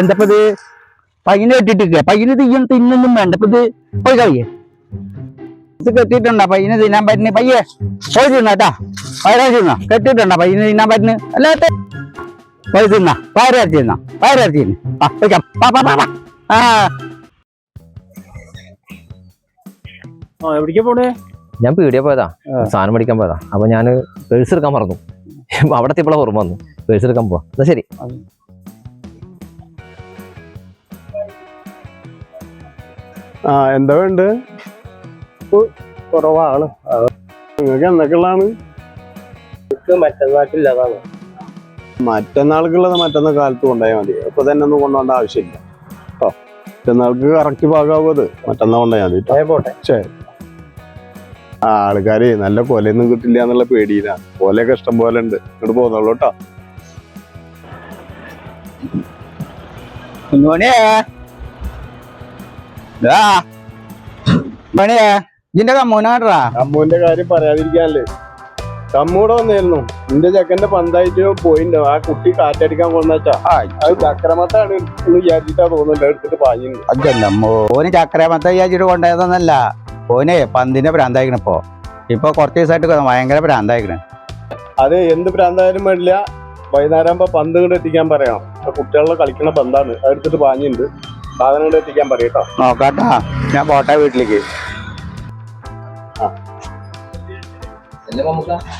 എന്തപ്പത് പയ്യനെ കെട്ടിട്ടിരിക്കുക പയ്യന് തീയും തിന്നൊന്നും വേണ്ട. ഇപ്പൊ പോയി കഴിയേ ഇത് കെട്ടിട്ടുണ്ടോ പയ്യന് തിന്നാൻ പറ്റുന്ന പയ്യെ പോയി തിന്നാട്ടാ പയറാ തിന്നാ. കെട്ടിട്ടുണ്ടോ പയ്യന് തിന്നാൻ പറ്റുന്ന അല്ലാത്ത പോയി തിന്നാ. പയറാ തിന്നാ പയറാ തിന്നാ ആ. എവിടേക്കാ പോണേ? ഞാൻ പീടിയ പോയതാ. സാധനം മേടിക്കാൻ പോയതാ. അപ്പൊ ഞാൻ പേഴ്സ് എടുക്കാൻ മറന്നു. അവിടെ എത്തിയപ്പോഴാ ഓർമ്മ വന്നു. പേഴ്സ് എടുക്കാൻ പോവാ. എന്നാ ശരി. ആ എന്താ വേണ്ട? കുറവാണ്. നിങ്ങൾക്ക് എന്തൊക്കെയുള്ളതാണ്? മറ്റന്നാട്ടില്ലതാണ് മറ്റന്നാൾക്കുള്ളത് മറ്റന്നാൾ കാലത്ത് കൊണ്ടുപോയാൽ മതി. ഇപ്പൊ തന്നെ ഒന്നും കൊണ്ടുപോകേണ്ട ആവശ്യമില്ല. കേട്ടോ മറ്റന്നാൾക്ക് കറക്റ്റ് ഭാഗമാവും അത്. മറ്റന്നാൾ കൊണ്ടുപോയാൽ മതി പോട്ടെ. ശരി. ആൾക്കാര് നല്ല കൊലയൊന്നും കിട്ടില്ല എന്നുള്ള പേടിയില്ല കൊലയൊക്കെ ഇഷ്ടം പോലെ ഉണ്ട്. ഇങ്ങോട്ട് പോകുന്നുള്ളൂ കേട്ടോ ഇതിന്റെ കമ്മൂനാട്ടാ കമ്മൂന്റെ കാര്യം പറയാതിരിക്കാല്ലേ? കമ്മൂടെ വന്നായിരുന്നു നിന്റെ ചെക്കന്റെ പന്തായിട്ട് പോയിണ്ടോ. ആ കുട്ടി കാറ്റടിക്കാൻ കൊണ്ടുവച്ചാ അത് ചക്രമത്താണ് വിചാരിച്ചിട്ടാ തോന്നുന്നുണ്ട്. എടുത്തിട്ട് പാഞ്ഞിണ്ട് അതല്ല ഓന് ചക്രമത്ത വിചാരിച്ചിട്ട് കൊണ്ടുപോയതൊന്നല്ല. ഓനെ പന്തിന്റെ ഭ്രാന്തായിക്കണ ഇപ്പൊ. ഇപ്പൊ കുറച്ച് ദിവസമായിട്ട് ഭയങ്കര ഭ്രാന്തായിക്കണ്. അത് എന്ത് പ്രാന്തായാലും വേണ്ടില്ല. വൈകുന്നേരം ആകുമ്പോ പന്ത് കൊണ്ട് എത്തിക്കാൻ പറയണം കുട്ടികളെ കളിക്കണ പന്താണ്. അടുത്തിട്ട് പാഞ്ഞിണ്ട് സാധനം കൊണ്ട് എത്തിക്കാൻ പറയട്ടോ നോക്കാട്ടാ. ഞാൻ പോട്ടെ വീട്ടിലേക്ക്.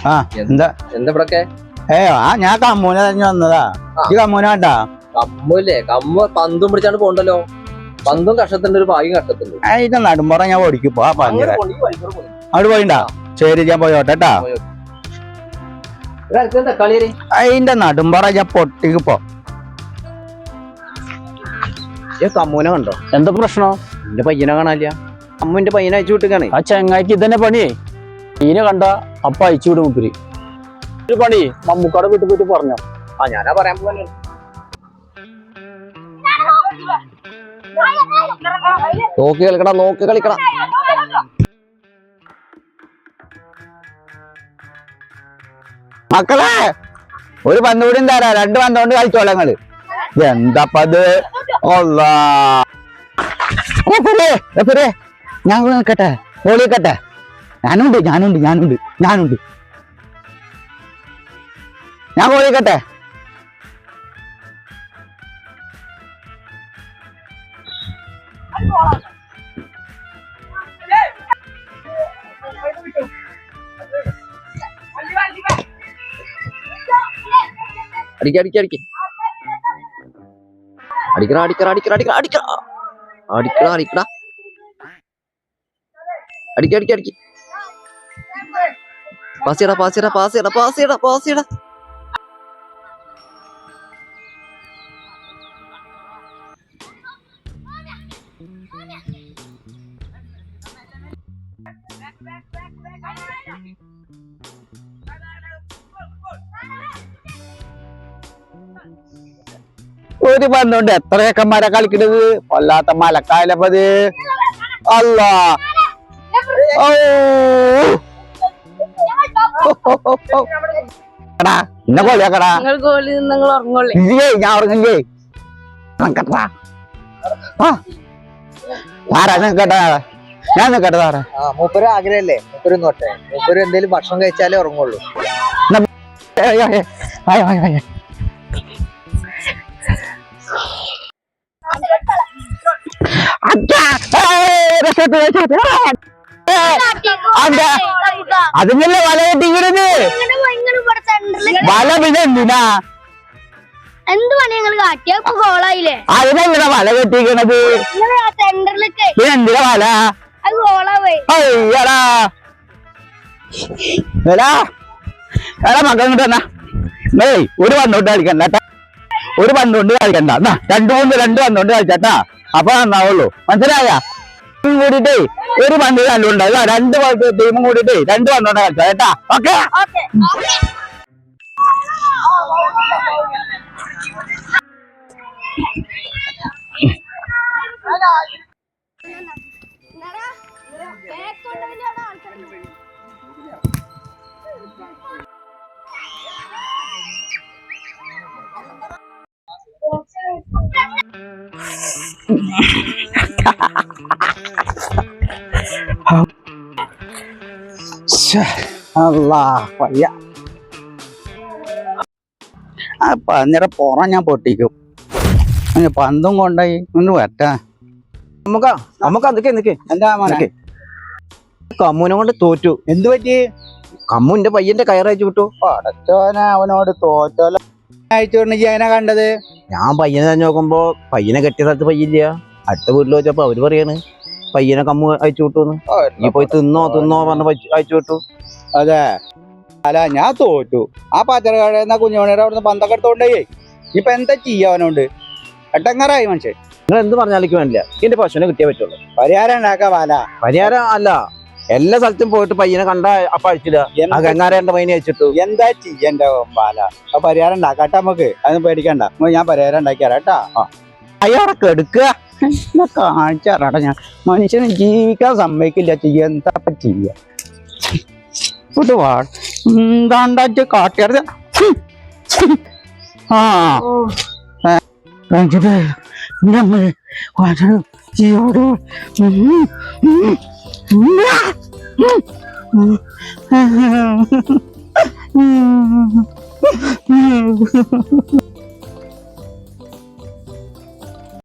ആ. എന്താ എന്താ ഏ ആ ഞാൻ കമ്മൂനെ തന്നെ വന്നതാ. ഈ കമ്മൂനാട്ടാ കമ്മൂല്ലേ കമ്മില്ലേ? കമ്മ പന്തും പിടിച്ചാണ്ട് പോണ്ടല്ലോ. പന്തും കഷ്ടത്തിന്റെ ഒരു ഭാഗ്യം കഷ്ടത്തിന്റെ നടുമ്പറ നടുമ്പുറം ഞാൻ ഓടിക്കുപ്പോ ആ ഭയങ്കര. അവിടെ പോയിണ്ടാ? ശരി ഞാൻ പോയോട്ടെട്ടാ അതിന്റെ നടുമ്പറ ഞാൻ പൊട്ടിക്കിപ്പോ കമ്മൂനെ കണ്ടോ? എന്താ പ്രശ്നം? എന്റെ പയ്യനെ കാണാനില്ല. അമ്മുന്റെ പയ്യനെ അയച്ചു വിട്ടുകാണേ ആ ചെങ്ങായിക്ക് ഇതന്നെ പണിയേ. ഈനെ കണ്ട അപ്പ അയച്ചു വിടും മുപ്പിരി ഒരു പണി മമ്മൂക്കാടെ വീട്ടിൽ പോയിട്ട് പറഞ്ഞോ. ആ ഞാനാ പറയാൻ പോലെ നോക്കി കളിക്കടാ നോക്കി കളിക്കടാ. മക്കളെ ഒരു പന്ത് കൂടി തരാ. രണ്ട് പന്ത് കൊണ്ട് കളിച്ചോളെ നിങ്ങൾ. എന്താപ്പത് ഞാൻ നിൽക്കട്ടെ ഓളി നിൽക്കട്ടെ. ഞാനുണ്ട് ഞാനുണ്ട് ഞാനുണ്ട് ഞാനുണ്ട്. ഞാൻ ബോളി നിൽക്കട്ടെ. അടിക്ക അടിക്ക അടിക്ക. അടിക്കറ അടിക്കറ അടിക്കറ അടിക്കറ അടിക്കട. അടിക്കട അടിക്ക അടിക്ക അടിക്ക. പാസ് ചെയ്യടാ പാസ് ചെയ്യടാ പാസ് ഒരു പന്തുണ്ട് എത്ര ചെക്കന്മാരെ കളിക്കണത്? കൊല്ലാത്ത മലക്കായലപ്പത് അല്ലാ ഇന്നെ ഉറങ്ങുള്ളേ. ഇല്ലേ ഞാൻ ഉറങ്ങില്ലേ നിക്കട്ടാ ആ ആരാ നിക്കട്ടെ ഞാൻ നിക്കട്ടെ സാറേ ആ മൂപ്പര് ആഗ്രഹല്ലേ? മൂപ്പര് നോട്ടെ മൂപ്പര് എന്തേലും ഭക്ഷണം കഴിച്ചാലേ ഉറങ്ങുള്ളൂ. അതിനല്ലേ വല കെട്ടിക്കണത് വല പിന്നെ എന്തിനാ? എന്ത് പണി ഞങ്ങൾ കാട്ടിയ? ഗോളായില്ലേ അതിനെന്തിനാ വല കെട്ടിക്കണത് പിന്നെ എന്തിനാ വല? അയ്യടാ എടാ. എടാ. മക്കൾ ഇങ്ങോട്ട് ഏയ് ഒരു പന്തോണ്ട് കളിക്കണ്ട ട്ടാ. ഒരു പന്തോണ്ട് കളിക്കണ്ട. എന്നാ രണ്ടു മൂന്ന് രണ്ട് പന്തോണ്ട് കളിച്ചാട്ടാ അപ്പൊ നന്നാവുള്ളൂ. മനസ്സിലായ? കൂടിട്ടേ ഒരു പന്ത് കണ്ടുണ്ട് അല്ല രണ്ട് ടീമും കൂടിട്ടേ രണ്ട് പന്തോണ്ട് കളിച്ചാ കേട്ടാ. ഓക്കെ? അല്ലാ പോറാൻ ആ പന്നിയുടെ പുറം ഞാൻ പൊട്ടിക്കും. പന്തും കൊണ്ടായി ഒന്ന് വറ്റാ നമുക്ക് നമുക്ക് അതൊക്കെ എന്തൊക്കെ എന്താ മോനെ? നിക്ക്. കമ്മൂനെ കൊണ്ട് തോറ്റു. എന്ത് പറ്റി? കമ്മുന്റെ പയ്യന്റെ കയറയച്ചു വിട്ടു. പടച്ചോനെ അവനോട് തോറ്റോല അയച്ചോണ്ടെങ്കിൽ അതിനെ കണ്ടത്. ഞാൻ പയ്യനെ തന്നെ നോക്കുമ്പോ പയ്യനെ കെട്ടിയ സ്ഥലത്ത് പയ്യില്ല അടുത്ത വീട്ടിൽ വെച്ചപ്പോ അവർ പറയാണ് പയ്യനെ കമ്മു അയച്ചു വിട്ടു ഈ പോയി തിന്നോ തിന്നോ പറഞ്ഞ അയച്ചു വിട്ടു. അതെ. അല്ല ഞാൻ തോറ്റു. ആ പച്ചക്കറിയുടെ കുഞ്ഞുമണിയുടെ അവിടുന്ന് പന്തൊക്കെ എടുത്തോണ്ടേ ഇപ്പൊ എന്താ ചെയ്യാ അവനോണ്ട്? എട്ടങ്ങാറായി മനുഷ്യൻ. നിങ്ങൾ എന്ത് പറഞ്ഞാലേക്ക് വേണ്ടില്ല. എന്റെ പശുവിനെ കിട്ടിയേ പറ്റുള്ളൂ. പരിഹാരം ഉണ്ടാക്കാ പാല. പരിഹാരം അല്ല. എല്ലാ സ്ഥലത്തും പോയിട്ട് പയ്യനെ കണ്ട അപ്പൊ അഴിച്ചില്ല ആ ഗംഗാരേണ്ട പയ്യനെ അയച്ചിട്ടു എന്താ ചെയ്യണ്ട ബാല? അപ്പൊ പരിഹാരം ഉണ്ടാക്കാട്ട നമുക്ക് അതൊന്നും പേടിക്കണ്ട. ഞാൻ പരിഹാരം ഉണ്ടാക്കിയാറാട്ടാ അയാളെ കെടുക്കുക കാണിച്ചാറാട്ടാ ഞാൻ. മനുഷ്യന് ജീവിക്കാൻ സമ്മതിക്കില്ല. ചെയ്യ എന്താ അപ്പൊ ചെയ്യ? എന്താണ്ടാ കാട്ടിയത് ആ. നമ്മൾ വളരെ ജീവോട് Não. Não. Não.